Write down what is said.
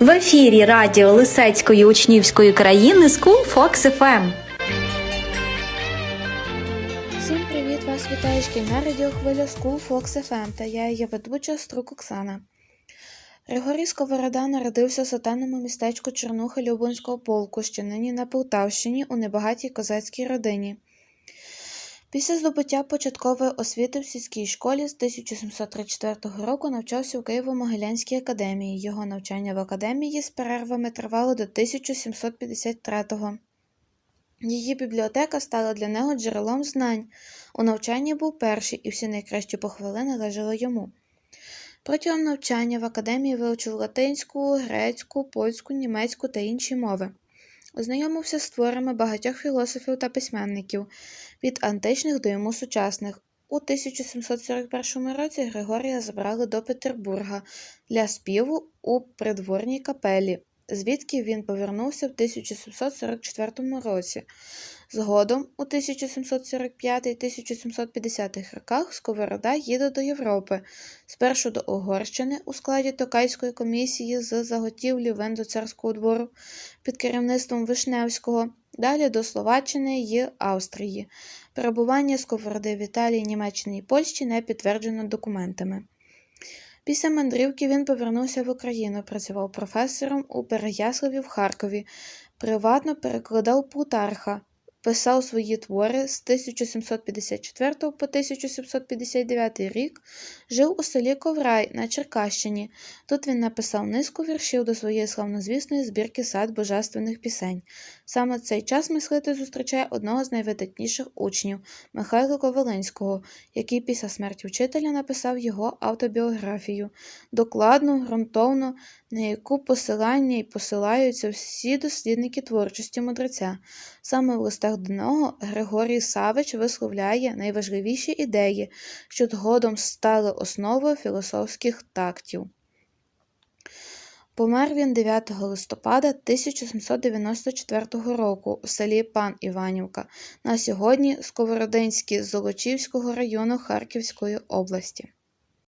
В ефірі радіо Лисецької учнівської країни School Fox FM. Всім привіт! Вас вітає шкільна радіохвиля School Fox FM та я її ведуча Струк Оксана. Григорій Сковорода народився в сатанному містечку Чернуха Любонського полку, що нині на Полтавщині у небагатій козацькій родині. Після здобуття початкової освіти в сільській школі з 1734 року навчався у Києво-Могилянській академії. Його навчання в академії з перервами тривало до 1753-го. Її бібліотека стала для нього джерелом знань. У навчанні був перший, і всі найкращі похвали належали йому. Протягом навчання в академії вивчив латинську, грецьку, польську, німецьку та інші мови. Ознайомився з творами багатьох філософів та письменників від античних до йому сучасних. У 1741 році Григорія забрали до Петербурга для співу у придворній капелі, звідки він повернувся в 1744 році. Згодом, у 1745-1750 роках Сковорода їде до Європи, спершу до Угорщини у складі Токайської комісії з заготівлі вин до царського двору під керівництвом Вишневського, далі до Словаччини й Австрії. Перебування Сковороди в Італії, Німеччині і Польщі не підтверджено документами. Після мандрівки він повернувся в Україну, працював професором у Переяславі в Харкові, приватно перекладав Плутарха, писав свої твори з 1754 по 1759 рік, жив у селі Коврай на Черкащині. Тут він написав низку віршів до своєї славнозвісної збірки сад божественних пісень. Саме в цей час мислитель зустрічає одного з найвидатніших учнів Михайла Коваленського, який після смерті вчителя написав його автобіографію, докладну, ґрунтовну, на яку посилання й посилаються всі дослідники творчості мудреця. Саме в листах до нього Григорій Савич висловляє найважливіші ідеї, що згодом стали основою філософських тактів. Помер він 9 листопада 1794 року у селі Пан Іванівка, на сьогодні Сковородинській Золочівського району Харківської області.